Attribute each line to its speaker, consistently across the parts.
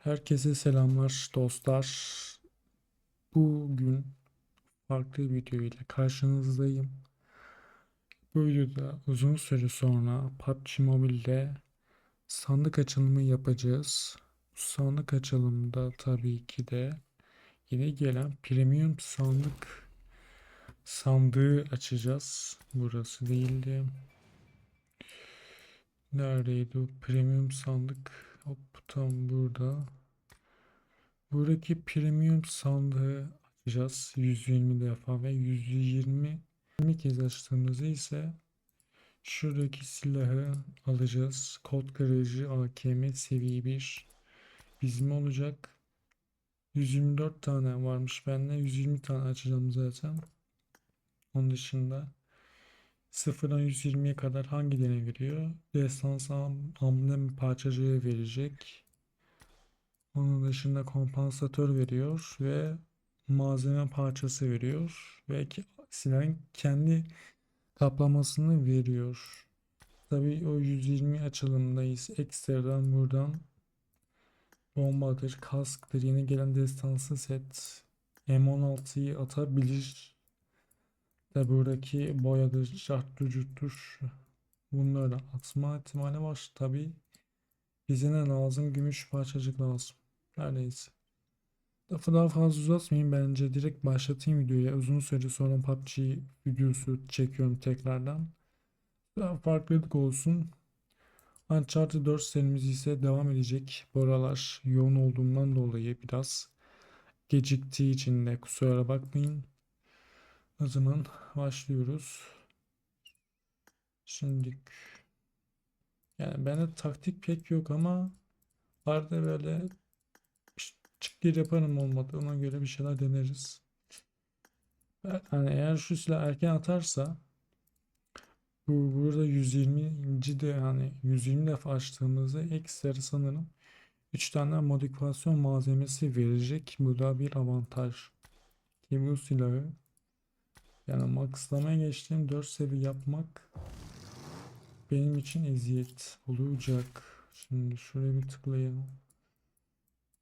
Speaker 1: Herkese selamlar dostlar. Bugün farklı bir video ile karşınızdayım. Bu videoda uzun süre sonra PUBG Mobile'de sandık açılımı yapacağız. Sandık açılımında tabii ki de yeni gelen premium sandık sandığı açacağız. Burası değildi. Neredeydi premium sandık? Hop tam burada. Buradaki premium sandığı açacağız 120 defa ve 120 20 kez açtığımızda ise şuradaki silahı alacağız. Kod kırıcı AKM seviye 1 bizim olacak. 124 tane varmış bende 120 tane açacağım zaten. Onun dışında Sıfırdan 120'ye kadar hangilerine veriyor? Destans am- amblem parçacığı verecek. Onun dışında kompansatör veriyor ve malzeme parçası veriyor ve silahın kendi kaplamasını veriyor. Tabii o 120 açılımdayız. Ekstradan buradan bombadır, kasktır, yeni gelen destansı set M16'yı atabilir. Da buradaki boyadır, şarttır, cürttür. Bunları atma ihtimali var. Tabii bize ne lazım? Gümüş parçacık lazım. Her neyse. Lafı daha fazla uzatmayayım. Bence direkt başlatayım videoya. Uzun süre sonra PUBG videosu çekiyorum tekrardan. Daha farklılık olsun. Uncharted 4 serimiz ise devam edecek. Bu aralar yoğun olduğumdan dolayı biraz geciktiği için de kusura bakmayın. O zaman başlıyoruz. Şimdi yani bende taktik pek yok ama arada böyle çık yaparım olmadı. Ona göre bir şeyler deneriz. Hani eğer şu silah erken atarsa bu burada 120. de hani 120 defa açtığımızda ekstra sanırım 3 tane modifikasyon malzemesi verecek. Bu da bir avantaj. Ki bu silahı yani maxlamaya geçtiğim 4 seviye yapmak benim için eziyet olacak. Şimdi şuraya bir tıklayalım.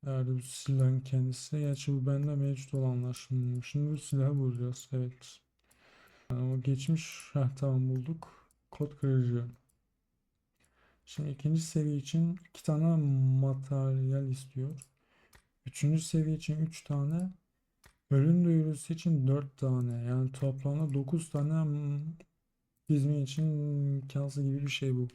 Speaker 1: Nerede bu silahın kendisi? Gerçi bu bende mevcut olanlar. Şimdi, şimdi bu silahı bulacağız. Evet. Yani o geçmiş. Heh, tamam bulduk. Kod kırıcı. Şimdi ikinci seviye için iki tane materyal istiyor. Üçüncü seviye için üç tane. Ölüm duyurusu için 4 tane. Yani toplamda 9 tane bizim için imkansız gibi bir şey bu.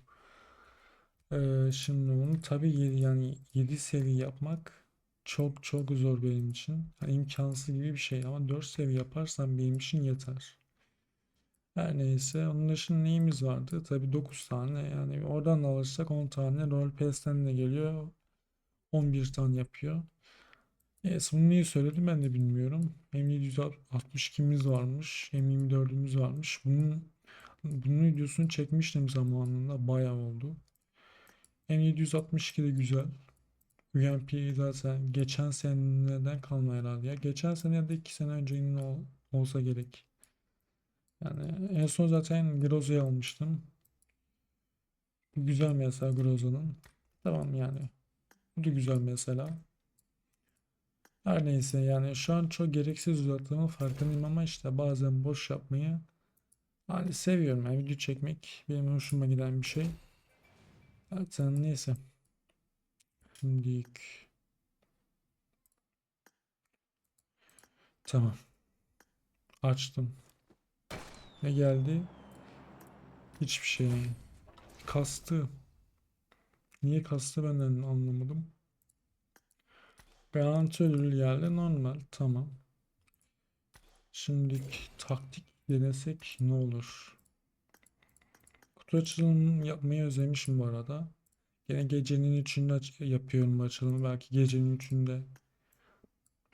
Speaker 1: Ee, şimdi tabii yedi, yani 7 seviye yapmak çok çok zor benim için. Yani imkansız gibi bir şey ama 4 seviye yaparsam benim için yeter. Her neyse onun dışında neyimiz vardı? Tabii 9 tane yani oradan da alırsak 10 tane. Roll Pass'ten de geliyor. 11 tane yapıyor. Evet, bunu niye söyledim ben de bilmiyorum. M762'miz varmış. M24'ümüz varmış. Bunun, bunun videosunu çekmiştim zamanında. Bayağı oldu. M762 de güzel. UMP zaten geçen seneden kalma herhalde ya. Geçen sene ya da 2 sene önce ol, olsa gerek. Yani en son zaten Groza'yı almıştım. Güzel mesela Groza'nın. Tamam yani. Bu da güzel mesela. Her neyse yani şu an çok gereksiz uzattığımın farkındayım ama işte bazen boş yapmayı hani seviyorum yani video çekmek benim hoşuma giden bir şey. Zaten neyse. Şimdi tamam. Açtım. Ne geldi? Hiçbir şey. Kastı. Niye kastı ben de anlamadım. Garanti ödül geldi normal tamam. Şimdi taktik denesek ne olur? Kutu açılımı yapmayı özlemişim bu arada. Yine gecenin üçünde yapıyorum bu açılımı. Belki gecenin üçünde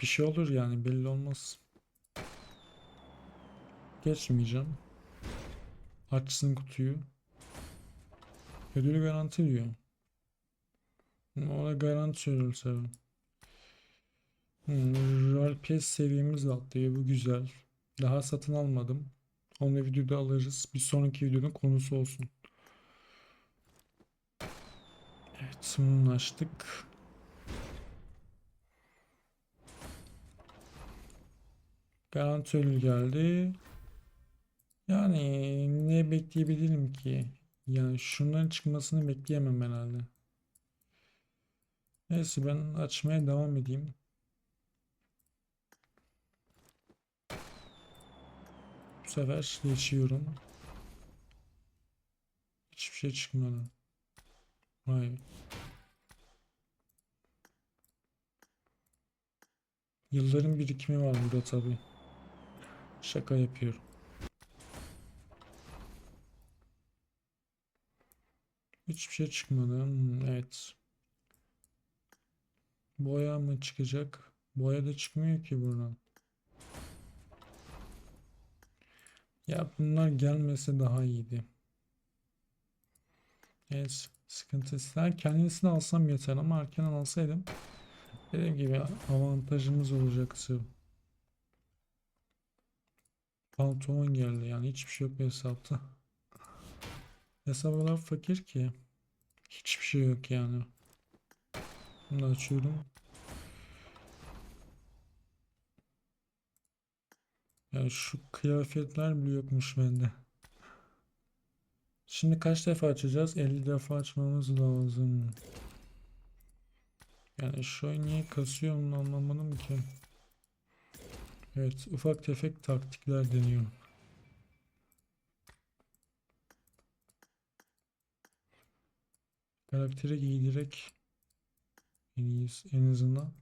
Speaker 1: bir şey olur yani belli olmaz. Geçmeyeceğim. Açsın kutuyu. Ödülü garanti diyor. Ona garanti ödül seviyorum. Rarkes seviyemiz atlıyor. Bu güzel. Daha satın almadım. Onu videoda alırız. Bir sonraki videonun konusu olsun. Evet, bunu açtık. Garantörlü geldi. Yani ne bekleyebilirim ki? Yani şunların çıkmasını bekleyemem herhalde. Neyse ben açmaya devam edeyim. Bu sefer geçiyorum. Hiçbir şey çıkmadı. Hayır. Yılların birikimi var burada tabii. Şaka yapıyorum. Hiçbir şey çıkmadı. Hmm, evet. Boya mı çıkacak? Boya da çıkmıyor ki buradan. Ya bunlar gelmese daha iyiydi. Evet, sıkıntısı. Ben kendisini alsam yeter ama erken alsaydım dediğim gibi avantajımız olacaktı. Pantolon geldi yani hiçbir şey yok bu hesapta. Hesap fakir ki hiçbir şey yok yani. Bunu açıyorum. Yani şu kıyafetler bile yokmuş bende. Şimdi kaç defa açacağız? 50 defa açmamız lazım. Yani şu an niye kasıyor onu anlamadım ki. Evet ufak tefek taktikler deniyorum. Karakteri giydirerek en iyisi en azından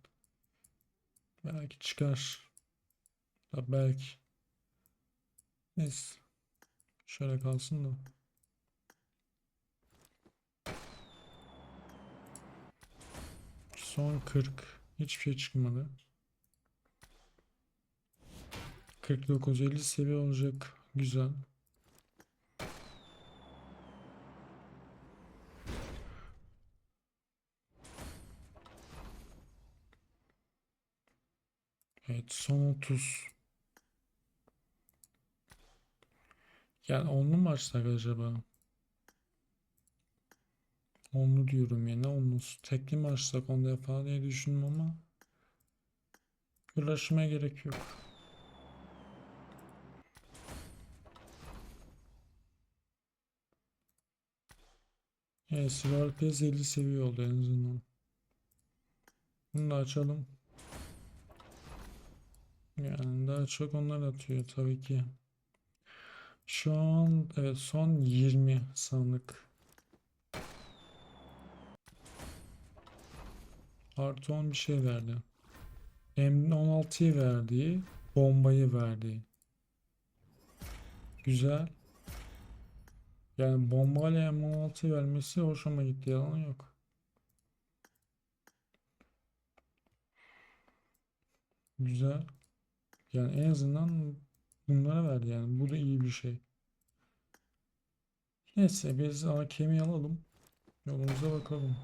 Speaker 1: belki çıkar. Ya belki. Neyse. Şöyle kalsın da. Son 40. Hiçbir şey çıkmadı. 49 50 seviye olacak. Güzel. Evet son 30. Yani onlu mu açsak acaba? Onlu diyorum ya ne onlusu? Tekli mi açsak on defa diye düşündüm ama uğraşmaya gerek yok. Evet, Silver Pez 50 seviye oldu en azından. Bunu da açalım. Yani daha çok onlar atıyor tabii ki. Şu an evet son 20 sandık. Artı 10 bir şey verdi. M16'yı verdi. Bombayı verdi. Güzel. Yani bombayla M16 vermesi hoşuma gitti yalan yok. Güzel. Yani en azından bunlara verdi yani. Bu da iyi bir şey. Neyse biz AKM'yi alalım. Yolumuza bakalım.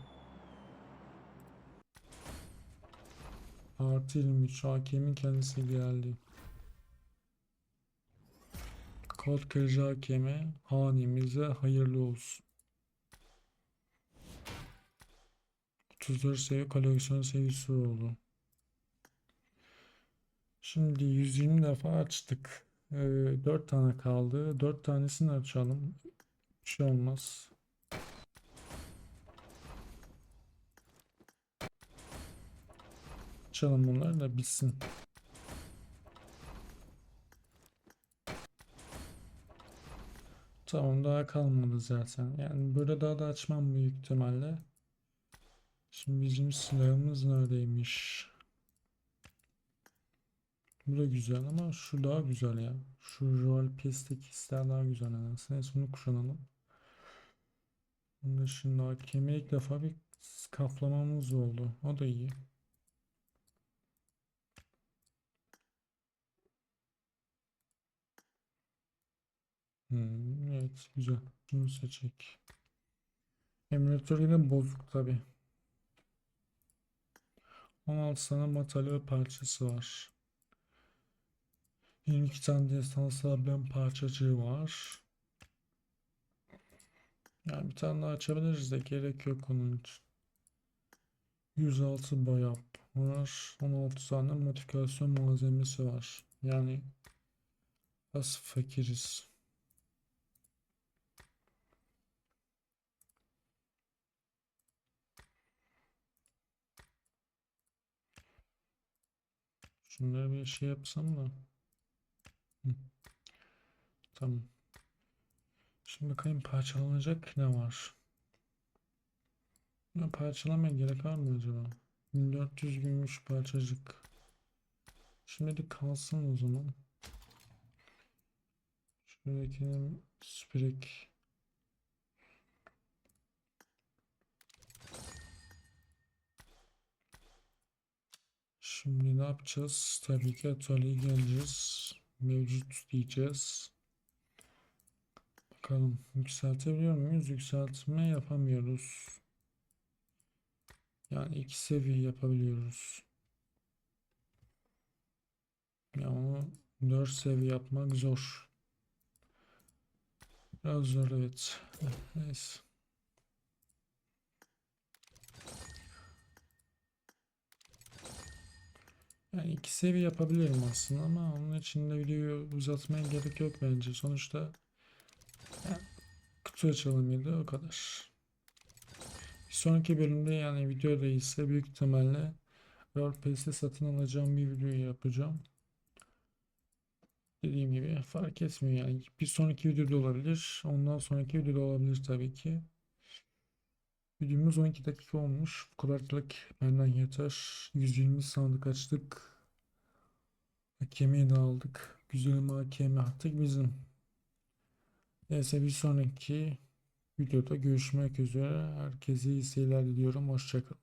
Speaker 1: Artı 23 AKM'in kendisi geldi. Kod kırıcı AKM hanemize hayırlı olsun. 34 seviye koleksiyon seviyesi oldu. Şimdi 120 defa açtık. Ee, 4 tane kaldı. 4 tanesini açalım. Bir şey olmaz. Açalım bunları da bitsin. Tamam daha kalmadı zaten. Yani böyle daha da açmam büyük ihtimalle. Şimdi bizim silahımız neredeymiş? Bu da güzel ama şu daha güzel ya. Şu Royal Pass'teki silah daha güzel nedense. Neyse bunu kuşanalım. Bunun dışında hakemi ilk defa bir kaplamamız oldu. O da iyi. Hmm, evet güzel. Bunu seçecek. Emülatör yine bozuk tabi. 16 tane materyal parçası var. 22 tane destans ben parçacığı var. Yani bir tane daha açabiliriz de gerek yok onun için. 106 bayap var. 16 tane modifikasyon malzemesi var. Yani az fakiriz. Şunları bir şey yapsam da. Tamam. Şimdi bakayım parçalanacak ne var? Ya parçalamaya gerek var mı acaba? 1400 gümüş parçacık. Şimdilik kalsın o zaman. Şuradakinin spirek. Şimdi ne yapacağız? Tabii ki atölyeye geleceğiz. Mevcut diyeceğiz. Bakalım yükseltebiliyor muyuz? Yükseltme yapamıyoruz. Yani iki seviye yapabiliyoruz. Ya onu 4 seviye yapmak zor. Biraz zor evet. Neyse. Yani iki seviye yapabilirim aslında ama onun için de videoyu uzatmaya gerek yok bence. Sonuçta yani kutu açılımıydı o kadar. Bir sonraki bölümde yani video değilse büyük ihtimalle WordPress'te satın alacağım bir video yapacağım. Dediğim gibi fark etmiyor yani. Bir sonraki videoda olabilir. Ondan sonraki videoda olabilir tabii ki. Videomuz 12 dakika olmuş. Bu kadarlık benden yeter. 120 sandık açtık. AKM'yi de aldık. Güzel AKM artık bizim. Neyse bir sonraki videoda görüşmek üzere. Herkese iyi seyirler diliyorum. Hoşçakalın.